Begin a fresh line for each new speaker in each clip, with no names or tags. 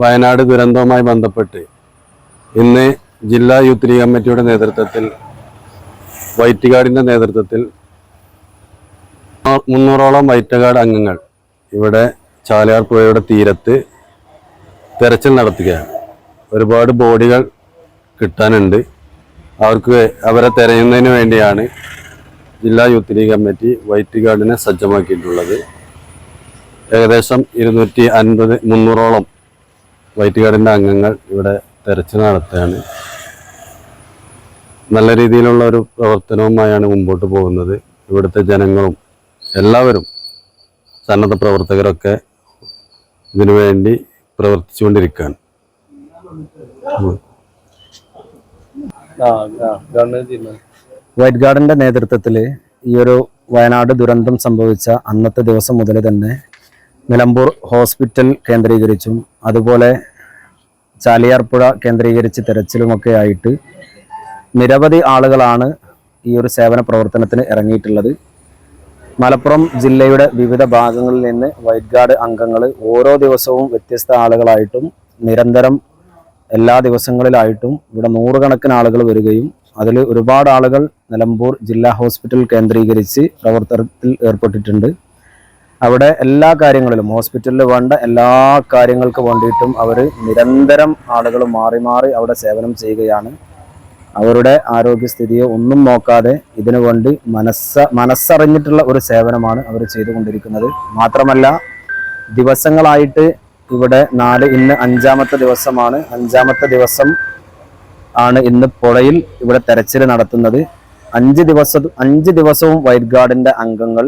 വയനാട് ദുരന്തവുമായി ബന്ധപ്പെട്ട് ഇന്ന് ജില്ലാ യൂത്ത് ലീഗ് കമ്മിറ്റിയുടെ നേതൃത്വത്തിൽ വൈറ്റ് ഗാർഡിന്റെ നേതൃത്വത്തിൽ മുന്നൂറോളം ഗാർഡ് അംഗങ്ങൾ ഇവിടെ ചാലയാർ പുഴയുടെ തീരത്ത് തെരച്ചിൽ നടത്തുകയാണ്. ഒരുപാട് ബോഡികൾ കിട്ടാനുണ്ട്. അവർക്ക് അവരെ തെരയുന്നതിന് വേണ്ടിയാണ് ജില്ലാ യൂത്ത് ലീഗ് കമ്മിറ്റി വൈറ്റ് ഗാർഡിനെ സജ്ജമാക്കിയിട്ടുള്ളത്. ഏകദേശം ഇരുന്നൂറ്റി അൻപത് മുന്നൂറോളം വൈറ്റ് ഗാർഡിന്റെ അംഗങ്ങൾ ഇവിടെ തെരച്ചിൽ നടത്തുകയാണ്. നല്ല രീതിയിലുള്ള ഒരു പ്രവർത്തനവുമായാണ് മുമ്പോട്ട് പോകുന്നത്. ഇവിടുത്തെ ജനങ്ങളും എല്ലാവരും സന്നദ്ധ പ്രവർത്തകരൊക്കെ ഇതിനു വേണ്ടി പ്രവർത്തിച്ചുകൊണ്ടിരിക്കുകയാണ്.
വൈറ്റ് ഗാർഡിന്റെ നേതൃത്വത്തിൽ ഈ ഒരു വയനാട് ദുരന്തം സംഭവിച്ച അന്നത്തെ ദിവസം മുതൽ തന്നെ നിലമ്പൂർ ഹോസ്പിറ്റൽ കേന്ദ്രീകരിച്ചും അതുപോലെ ചാലിയാർപ്പുഴ കേന്ദ്രീകരിച്ച് തെരച്ചിലുമൊക്കെ ആയിട്ട് നിരവധി ആളുകളാണ് ഈ ഒരു സേവന പ്രവർത്തനത്തിന് ഇറങ്ങിയിട്ടുള്ളത്. മലപ്പുറം ജില്ലയുടെ വിവിധ ഭാഗങ്ങളിൽ നിന്ന് വൈറ്റ് ഗാർഡ് അംഗങ്ങൾ ഓരോ ദിവസവും വ്യത്യസ്ത ആളുകളായിട്ടും നിരന്തരം എല്ലാ ദിവസങ്ങളിലായിട്ടും ഇവിടെ നൂറുകണക്കിന് ആളുകൾ വരികയും അതിൽ ഒരുപാട് ആളുകൾ നിലമ്പൂർ ജില്ലാ ഹോസ്പിറ്റൽ കേന്ദ്രീകരിച്ച് പ്രവർത്തനത്തിൽ ഏർപ്പെട്ടിട്ടുണ്ട്. അവിടെ എല്ലാ കാര്യങ്ങളിലും ഹോസ്പിറ്റലിൽ വേണ്ട എല്ലാ കാര്യങ്ങൾക്ക് വേണ്ടിയിട്ടും അവർ നിരന്തരം ആളുകൾ മാറി മാറി അവിടെ സേവനം ചെയ്യുകയാണ്. അവരുടെ ആരോഗ്യസ്ഥിതിയെ ഒന്നും നോക്കാതെ ഇതിനു വേണ്ടി മനസ്സ മനസ്സറിഞ്ഞിട്ടുള്ള ഒരു സേവനമാണ് അവർ ചെയ്തുകൊണ്ടിരിക്കുന്നത്. മാത്രമല്ല ദിവസങ്ങളായിട്ട് ഇവിടെ നാല് ഇന്ന് അഞ്ചാമത്തെ ദിവസമാണ്. അഞ്ചാമത്തെ ദിവസം ആണ് ഇന്ന് പുഴയിൽ ഇവിടെ തെരച്ചിൽ നടത്തുന്നത്. അഞ്ച് ദിവസം അഞ്ച് ദിവസവും വൈറ്റ് ഗാർഡിന്റെ അംഗങ്ങൾ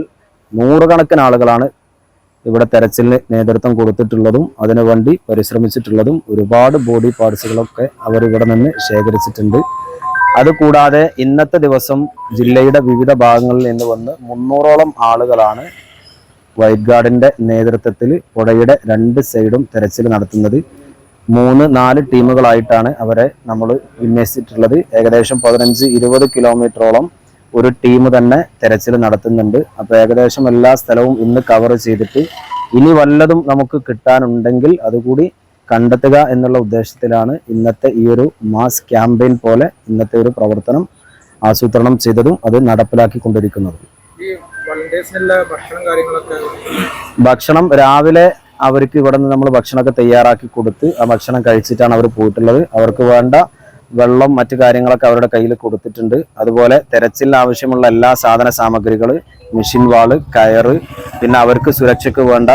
നൂറുകണക്കിന് ആളുകളാണ് ഇവിടെ തെരച്ചിലിന് നേതൃത്വം കൊടുത്തിട്ടുള്ളതും അതിനുവേണ്ടി പരിശ്രമിച്ചിട്ടുള്ളതും ഒരുപാട് ബോഡി പാർട്സുകളൊക്കെ അവർ ഇവിടെ നിന്ന് ശേഖരിച്ചിട്ടുണ്ട്. അതുകൂടാതെ ഇന്നത്തെ ദിവസം ജില്ലയുടെ വിവിധ ഭാഗങ്ങളിൽ നിന്ന് വന്ന് മുന്നൂറോളം ആളുകളാണ് വൈറ്റ് ഗാർഡിന്റെ നേതൃത്വത്തിൽ പുഴയുടെ രണ്ട് സൈഡും തെരച്ചിൽ നടത്തുന്നത്. മൂന്ന് നാല് ടീമുകളായിട്ടാണ് അവരെ നമ്മൾ വിന്യസിച്ചിട്ടുള്ളത്. ഏകദേശം പതിനഞ്ച് ഇരുപത് കിലോമീറ്ററോളം ഒരു ടീം തന്നെ തെരച്ചിൽ നടത്തുന്നുണ്ട്. അപ്പോൾ ഏകദേശം എല്ലാ സ്ഥലവും ഇന്ന് കവർ ചെയ്തിട്ട് ഇനി വല്ലതും നമുക്ക് കിട്ടാനുണ്ടെങ്കിൽ അതുകൂടി കണ്ടെത്തുക എന്നുള്ള ഉദ്ദേശത്തിലാണ് ഇന്നത്തെ ഈ ഒരു മാസ് ക്യാമ്പയിൻ പോലെ ഇന്നത്തെ ഒരു പ്രവർത്തനം ആസൂത്രണം ചെയ്തതും അത് നടപ്പിലാക്കിക്കൊണ്ടിരിക്കുന്നതും.
ഭക്ഷണം
രാവിലെ അവർക്ക് ഇവിടെ നിന്ന് നമ്മൾ ഭക്ഷണമൊക്കെ തയ്യാറാക്കി കൊടുത്ത് ആ ഭക്ഷണം കഴിച്ചിട്ടാണ് അവർ പോയിട്ടുള്ളത്. അവർക്ക് വേണ്ട വെള്ളം മറ്റു കാര്യങ്ങളൊക്കെ അവരുടെ കയ്യിൽ കൊടുത്തിട്ടുണ്ട്. അതുപോലെ തെരച്ചിൽ ആവശ്യമുള്ള എല്ലാ സാധന സാമഗ്രികൾ മെഷീൻ വാൾ കയറ് പിന്നെ അവർക്ക് സുരക്ഷയ്ക്ക് വേണ്ട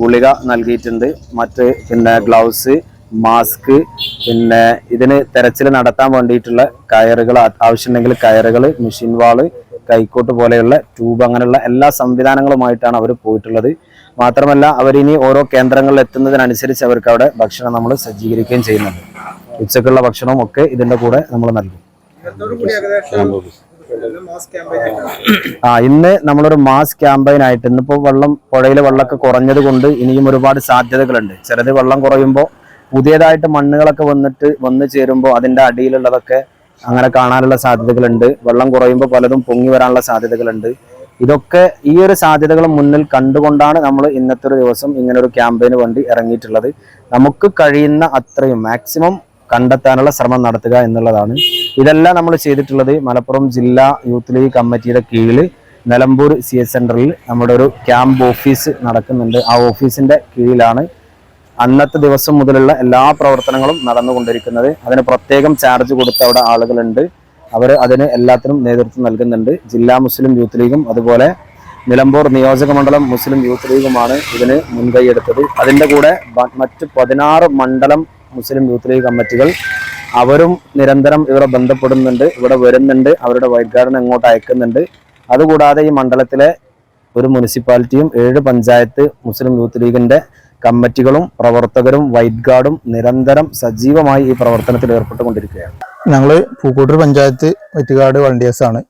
ഗുളിക നൽകിയിട്ടുണ്ട്. മറ്റ് പിന്നെ ഗ്ലൗസ് മാസ്ക് പിന്നെ ഇതിന് തെരച്ചിൽ നടത്താൻ വേണ്ടിയിട്ടുള്ള കയറുകൾ ആവശ്യമുണ്ടെങ്കിൽ കയറുകൾ മെഷീൻ വാൾ കൈക്കോട്ട് പോലെയുള്ള ട്യൂബ് അങ്ങനെയുള്ള എല്ലാ സംവിധാനങ്ങളുമായിട്ടാണ് അവർ പോയിട്ടുള്ളത്. മാത്രമല്ല അവരിനി ഓരോ കേന്ദ്രങ്ങളിൽ എത്തുന്നതിനനുസരിച്ച് അവർക്ക് അവിടെ ഭക്ഷണം നമ്മൾ സജ്ജീകരിക്കുകയും ചെയ്യുന്നുണ്ട്. ഉച്ചക്കുള്ള ഭക്ഷണവും ഒക്കെ ഇതിന്റെ കൂടെ നമ്മൾ നൽകും. ആ ഇന്ന് നമ്മളൊരു മാസ് ക്യാമ്പയിൻ ആയിട്ട് ഇന്നിപ്പോ വെള്ളം പുഴയിലെ വെള്ളമൊക്കെ കുറഞ്ഞത് കൊണ്ട് ഇനിയും ഒരുപാട് സാധ്യതകളുണ്ട്. ചിലത് വെള്ളം കുറയുമ്പോൾ പുതിയതായിട്ട് മണ്ണുകളൊക്കെ വന്നിട്ട് വന്നു ചേരുമ്പോൾ അതിന്റെ അടിയിലുള്ളതൊക്കെ അങ്ങനെ കാണാനുള്ള സാധ്യതകളുണ്ട്. വെള്ളം കുറയുമ്പോൾ പലതും പൊങ്ങി വരാനുള്ള സാധ്യതകളുണ്ട്. ഇതൊക്കെ ഈ ഒരു സാധ്യതകൾ മുന്നിൽ കണ്ടുകൊണ്ടാണ് നമ്മൾ ഇന്നത്തെ ഒരു ദിവസം ഇങ്ങനെ ഒരു ക്യാമ്പയിന് വേണ്ടി ഇറങ്ങിയിട്ടുള്ളത്. നമുക്ക് കഴിയുന്ന അത്രയും മാക്സിമം കണ്ടെത്താനുള്ള ശ്രമം നടത്തുക എന്നുള്ളതാണ്. ഇതെല്ലാം നമ്മൾ ചെയ്തിട്ടുള്ളത് മലപ്പുറം ജില്ലാ യൂത്ത് ലീഗ് കമ്മിറ്റിയുടെ കീഴിൽ നിലമ്പൂർ സി എസ് സെന്ററിൽ നമ്മുടെ ഒരു ക്യാമ്പ് ഓഫീസ് നടക്കുന്നുണ്ട്. ആ ഓഫീസിന്റെ കീഴിലാണ് അന്നത്തെ ദിവസം മുതലുള്ള എല്ലാ പ്രവർത്തനങ്ങളും നടന്നുകൊണ്ടിരിക്കുന്നത്. അതിന് പ്രത്യേകം ചാർജ് കൊടുത്ത അവിടെ ആളുകളുണ്ട്. അവർ അതിന് എല്ലാത്തിനും നേതൃത്വം നൽകുന്നുണ്ട്. ജില്ലാ മുസ്ലിം യൂത്ത് ലീഗും അതുപോലെ നിലമ്പൂർ നിയോജകമണ്ഡലം മുസ്ലിം യൂത്ത് ലീഗുമാണ് ഇതിന് മുൻകൈയെടുത്തത് അതിന്റെ കൂടെ മറ്റ് പതിനാറ് മണ്ഡലം മുസ്ലിം യൂത്ത് ലീഗ് കമ്മിറ്റികൾ അവരും നിരന്തരം ഇവരെ ബന്ധപ്പെടുന്നുണ്ട് ഇവിടെ വരുന്നുണ്ട് അവരുടെ ഗാർഡിനെ അങ്ങോട്ട് അയക്കുന്നുണ്ട്. അതുകൂടാതെ ഈ മണ്ഡലത്തിലെ ഒരു മുനിസിപ്പാലിറ്റിയും ഏഴ് പഞ്ചായത്ത് മുസ്ലിം യൂത്ത് ലീഗിന്റെ കമ്മിറ്റികളും പ്രവർത്തകരും വൈറ്റ് ഗാർഡും നിരന്തരം സജീവമായി ഈ പ്രവർത്തനത്തിൽ ഏർപ്പെട്ടുകൊണ്ടിരിക്കുകയാണ്.
ഞങ്ങൾ Pookkottur panchayat white guard volunteers ആണ്.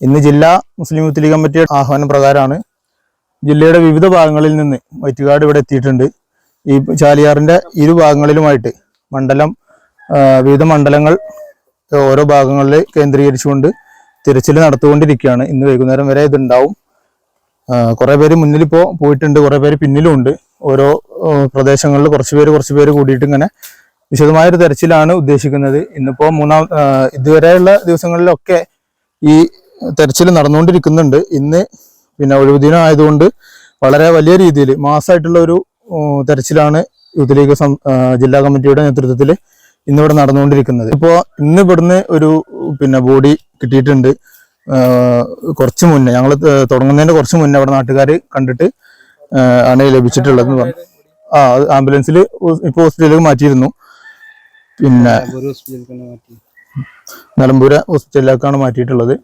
ഇന്ന് ജില്ലാ മുസ്ലിം യൂത്ത് ലീഗ് കമ്മിറ്റിയുടെ ആഹ്വാനം പ്രകാരമാണ് ജില്ലയുടെ വിവിധ ഭാഗങ്ങളിൽ നിന്ന് വൈറ്റ് ഗാർഡ് ഇവിടെ എത്തിയിട്ടുണ്ട്. ഈ ചാലിയാറിന്റെ ഇരു ഭാഗങ്ങളിലുമായിട്ട് മണ്ഡലം വിവിധ മണ്ഡലങ്ങൾ ഓരോ ഭാഗങ്ങളിൽ കേന്ദ്രീകരിച്ചുകൊണ്ട് തിരച്ചിൽ നടത്തുകൊണ്ടിരിക്കുകയാണ് ഇന്ന് വൈകുന്നേരം വരെ ഇതുണ്ടാവും. കുറേ പേര് മുന്നിലിപ്പോ പോയിട്ടുണ്ട് കുറേ പേര് പിന്നിലും ഉണ്ട് ഓരോ പ്രദേശങ്ങളിൽ കുറച്ച് പേര് കുറച്ച് പേര് കൂടിയിട്ട് ഇങ്ങനെ വിശദമായൊരു തെരച്ചിലാണ് ഉദ്ദേശിക്കുന്നത്. ഇന്നിപ്പോ മൂന്നാം ഇതുവരെയുള്ള ദിവസങ്ങളിലൊക്കെ ഈ തെരച്ചിൽ നടന്നുകൊണ്ടിരിക്കുന്നുണ്ട്. ഇന്ന് പിന്നെ ഒഴിവുദിനം ആയതുകൊണ്ട് വളരെ വലിയ രീതിയിൽ മാസമായിട്ടുള്ള ഒരു തെരച്ചിലാണ് യൂത്ത് ലീഗ് ജില്ലാ കമ്മിറ്റിയുടെ നേതൃത്വത്തിൽ ഇന്നിവിടെ നടന്നുകൊണ്ടിരിക്കുന്നത്. ഇപ്പോൾ ഇന്ന് ഇവിടുന്ന് ഒരു പിന്നെ ബോഡി കിട്ടിയിട്ടുണ്ട്. കുറച്ച് മുന്നേ ഞങ്ങൾ തുടങ്ങുന്നതിന്റെ കുറച്ച് മുന്നേ അവിടെ നാട്ടുകാർ കണ്ടിട്ട് ആണ് ലഭിച്ചിട്ടുള്ളത് പറഞ്ഞു. ആ ആംബുലൻസിൽ ഇപ്പോൾ ഹോസ്പിറ്റലിലേക്ക് മാറ്റിയിരുന്നു. പിന്നെ നിലമ്പൂര ഹോസ്പിറ്റലിലേക്കാണ് മാറ്റിയിട്ടുള്ളത്.